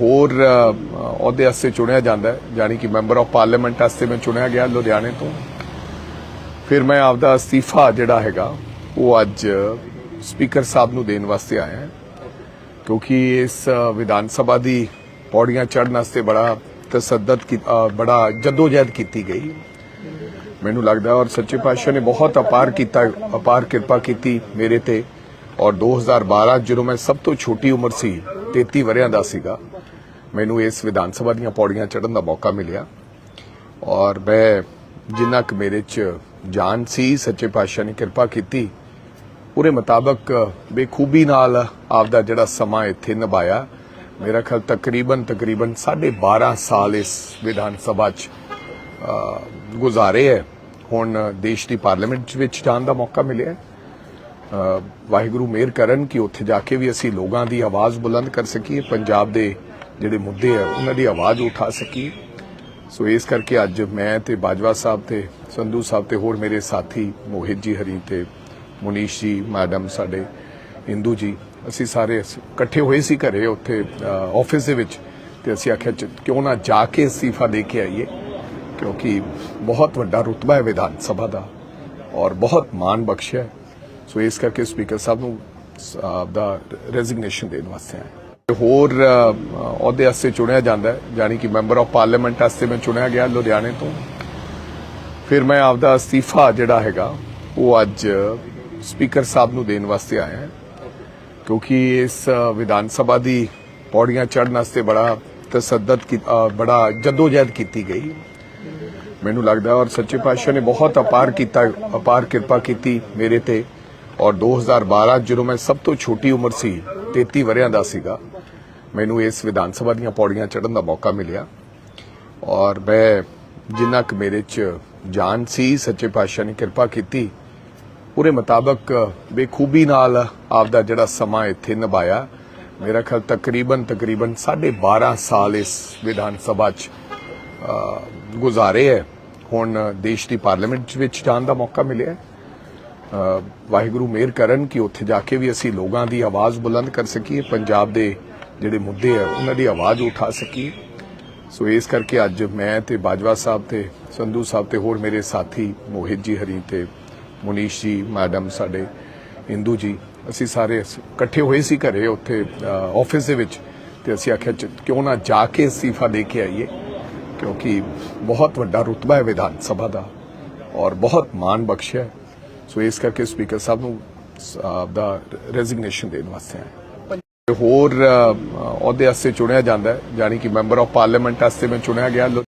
ਹੋਰ ਅ, ਅਹੁਦੇ ਵਾਸਤੇ ਚੁਣਿਆ ਜਾਂਦਾ ਹੈ ਯਾਨੀ ਕਿ ਮੈਂਬਰ ਆਫ ਪਾਰਲੀਮੈਂਟ ਵਾਸਤੇ ਮੈਂ ਚੁਣਿਆ ਗਿਆ ਲੁਧਿਆਣੇ ਤੋਂ। ਫਿਰ ਮੈਂ ਆਪਦਾ ਅਸਤੀਫਾ ਜਿਹੜਾ ਹੈਗਾ ਉਹ ਅੱਜ ਸਪੀਕਰ ਸਾਹਿਬ ਨੂੰ ਦੇਣ ਵਾਸਤੇ ਆਇਆ ਹਾਂ। ਕਿਉਂਕਿ ਇਸ ਵਿਧਾਨ ਸਭਾ ਦੀ ਪੌੜੀਆਂ ਚੜ੍ਹਨ ਵਾਸਤੇ ਬੜਾ ਤਸੱਦਦ ਕੀ- ਬੜਾ ਜਦੋਜਹਿਦ ਕੀਤੀ ਗਈ। ਮੈਨੂੰ ਲੱਗਦਾ ਔਰ ਸੱਚੇ ਪਾਤਸ਼ਾਹ ਨੇ ਬਹੁਤ ਅਪਾਰ ਕੀਤਾ ਅਪਾਰ ਕਿਰਪਾ ਕੀਤੀ ਮੇਰੇ ਤੇ। ਔਰ 2012 ਜਦੋਂ ਮੈਂ ਸਭ ਤੋਂ ਛੋਟੀ ਉਮਰ ਸੀ 33 ਵਰਿਆਂ ਦਾ ਸੀਗਾ ਮੈਨੂੰ ਇਸ ਵਿਧਾਨ ਸਭਾ ਦੀਆਂ ਪੌੜੀਆਂ ਚੜਨ ਦਾ ਮੌਕਾ ਮਿਲਿਆ। ਔਰ ਮੈਂ ਜਿੰਨਾ ਕੁ ਮੇਰੇ ਚ ਜਾਨ ਸੀ, ਸੱਚੇ ਪਾਤਸ਼ਾਹ ਨੇ ਕਿਰਪਾ ਕੀਤੀ, ਉਹਦੇ ਮੁਤਾਬਕ ਬੇਖੂਬੀ ਨਾਲ ਆਪਦਾ ਜਿਹੜਾ ਸਮਾਂ ਇੱਥੇ ਨਿਭਾਇਆ। ਮੇਰਾ ਖਿਆਲ ਤਕਰੀਬਨ ਤਕਰੀਬਨ 12.5 ਸਾਲ ਇਸ ਵਿਧਾਨ ਸਭਾ ਚ ਗੁਜ਼ਾਰੇ ਹੈ। ਹੁਣ ਦੇਸ਼ ਦੀ ਪਾਰਲੀਮੈਂਟ ਵਿੱਚ ਜਾਣ ਦਾ ਮੌਕਾ ਮਿਲਿਆ ਵਾਹਿਗੁਰੂ ਮਿਹਰ ਕਰਨ ਕਿ ਉੱਥੇ ਜਾ ਕੇ ਵੀ ਅਸੀਂ ਲੋਕਾਂ ਦੀ ਆਵਾਜ਼ ਬੁਲੰਦ ਕਰ ਸਕੀਏ, ਪੰਜਾਬ ਦੇ ਜਿਹੜੇ ਮੁੱਦੇ ਆ, ਉਹਨਾਂ ਦੀ ਆਵਾਜ਼ ਉਠਾ ਸਕੀਏ ਸੋ ਇਸ ਕਰਕੇ ਅੱਜ ਮੈਂ ਤੇ ਬਾਜਵਾ ਸਾਹਿਬ ਤੇ ਸੰਧੂ ਸਾਹਿਬ ਤੇ ਹੋਰ ਮੇਰੇ ਸਾਥੀ ਮੋਹਿਤ ਜੀ ਹਰੀ ਤੇ ਮੁਨੀਸ਼ ਜੀ, ਮੈਡਮ ਸਾਡੇ, ਇੰਦੂ ਜੀ, ਅਸੀਂ ਸਾਰੇ ਇਕੱਠੇ ਹੋਏ ਸੀ ਘਰੇ ਉੱਥੇ ਆਫਿਸ ਦੇ ਵਿੱਚ। ਤੇ ਅਸੀਂ ਆਖਿਆ ਕਿਉਂ ਨਾ ਜਾ ਕੇ ਅਸਤੀਫਾ ਦੇ ਕੇ ਆਈਏ? ਕਿਉਂਕਿ ਬਹੁਤ ਵੱਡਾ ਰੁਤਬਾ ਹੈ ਵਿਧਾਨ ਸਭਾ ਦਾ ਔਰ ਬਹੁਤ ਮਾਣ ਬਖਸ਼ਿਆ। ਸੋ ਇਸ ਕਰਕੇ ਸਪੀਕਰ ਸਾਹਿਬ ਨੂੰ ਸ- ਆਪਦਾ ਰੈਜ਼ਿਗਨੇਸ਼ਨ ਦੇਣ ਵਾਸਤੇ ਆਇਆ। ਹੋਰ ਅਹੁਦੇ ਵਾਸਤੇ ਚੁਣਿਆ ਜਾਂਦਾ ਹੈ ਯਾਨੀ ਕਿ ਮੈਂਬਰ ਆਫ ਪਾਰਲੀਮੈਂਟ ਵਾਸਤੇ ਮੈਂ ਚੁਣਿਆ ਗਿਆ ਲੁਧਿਆਣੇ ਤੋਂ। ਫਿਰ ਮੈਂ ਆਪਦਾ ਅਸਤੀਫਾ ਜਿਹੜਾ ਹੈਗਾ ਉਹ ਅੱਜ ਸਪੀਕਰ ਸਾਹਿਬ ਨੂੰ ਦੇਣ ਵਾਸਤੇ ਆਇਆ ਹਾਂ। ਕਿਉਂਕਿ ਇਸ ਵਿਧਾਨ ਸਭਾ ਦੀ ਪੌੜੀਆਂ ਚੜ੍ਹਨ ਵਾਸਤੇ ਬੜਾ ਤਸੱਦਦ ਕੀ- ਅ, ਬੜਾ ਜਦੋਜਹਿਦ ਕੀਤੀ ਗਈ। ਮੈਨੂੰ ਲੱਗਦਾ ਔਰ ਸੱਚੇ ਪਾਤਸ਼ਾਹ ਨੇ ਬਹੁਤ ਅਪਾਰ ਕੀਤਾ ਅਪਾਰ ਕਿਰਪਾ ਕੀਤੀ ਮੇਰੇ ਤੇ। ਔਰ 2012 ਜਦੋਂ ਮੈਂ ਸਭ ਤੋਂ ਛੋਟੀ ਉਮਰ ਸੀ 33 ਵਰਿਆਂ ਦਾ ਸੀਗਾ ਮੈਨੂੰ ਇਸ ਵਿਧਾਨ ਸਭਾ ਦੀਆਂ ਪੌੜੀਆਂ ਚੜ੍ਹਨ ਦਾ ਮੌਕਾ ਮਿਲਿਆ। ਔਰ ਮੈਂ ਜਿੰਨਾ ਕੁ ਮੇਰੇ ਚ ਜਾਨ ਸੀ, ਸੱਚੇ ਪਾਤਸ਼ਾਹ ਨੇ ਕਿਰਪਾ ਕੀਤੀ ਪੂਰੇ ਮੁਤਾਬਕ ਬੇਖੂਬੀ ਨਾਲ ਆਪਦਾ ਜਿਹੜਾ ਸਮਾਂ ਇੱਥੇ ਨਿਭਾਇਆ। ਮੇਰਾ ਖਿਆਲ ਤਕਰੀਬਨ ਤਕਰੀਬਨ 12.5 ਸਾਲ ਇਸ ਵਿਧਾਨ ਸਭਾ ਚ ਗੁਜ਼ਾਰੇ ਹੈ। ਹੁਣ ਦੇਸ਼ ਦੀ ਪਾਰਲੀਮੈਂਟ ਵਿੱਚ ਜਾਣ ਦਾ ਮੌਕਾ ਮਿਲਿਆ ਵਾਹਿਗੁਰੂ ਮਿਹਰ ਕਰਨ ਕਿ ਉੱਥੇ ਜਾ ਕੇ ਵੀ ਅਸੀਂ ਲੋਕਾਂ ਦੀ ਆਵਾਜ਼ ਬੁਲੰਦ ਕਰ ਸਕੀਏ, ਪੰਜਾਬ ਦੇ ਜਿਹੜੇ ਮੁੱਦੇ ਆ, ਉਹਨਾਂ ਦੀ ਆਵਾਜ਼ ਉਠਾ ਸਕੀਏ ਸੋ ਇਸ ਕਰਕੇ ਅੱਜ ਮੈਂ ਤੇ ਬਾਜਵਾ ਸਾਹਿਬ ਤੇ ਸੰਧੂ ਸਾਹਿਬ ਤੇ ਹੋਰ ਮੇਰੇ ਸਾਥੀ ਮੋਹਿਤ ਜੀ ਹਰੀ ਤੇ ਮੁਨੀਸ਼ ਜੀ, ਮੈਡਮ ਸਾਡੇ, ਇੰਦੂ ਜੀ, ਅਸੀਂ ਸਾਰੇ ਇਕੱਠੇ ਹੋਏ ਸੀ ਘਰੇ ਉੱਥੇ ਆਫਿਸ ਦੇ ਵਿੱਚ ਤੇ ਅਸੀਂ ਆਖਿਆ ਕਿਉਂ ਨਾ ਜਾ ਕੇ ਅਸਤੀਫਾ ਦੇ ਕੇ ਆਈਏ, ਕਿਉਂਕਿ ਬਹੁਤ ਵੱਡਾ ਰੁਤਬਾ ਹੈ ਵਿਧਾਨ ਸਭਾ ਦਾ ਔਰ ਬਹੁਤ ਮਾਣ ਬਖਸ਼ਿਆ। ਸੋ ਇਸ ਕਰਕੇ ਸਪੀਕਰ ਸਾਹਿਬ ਨੂੰ ਆਪਦਾ ਰੈਜ਼ਿਗਨੇਸ਼ਨ ਦੇਣ ਵਾਸਤੇ ਆਇਆ। ਹੋਰ ਅਹੁਦੇ ਵਾਸਤੇ ਚੁਣਿਆ ਜਾਂਦਾ ਹੈ, ਯਾਨੀ ਕਿ ਮੈਂਬਰ ਆਫ ਪਾਰਲੀਮੈਂਟ ਵਾਸਤੇ ਮੈਂ ਚੁਣਿਆ ਗਿਆ।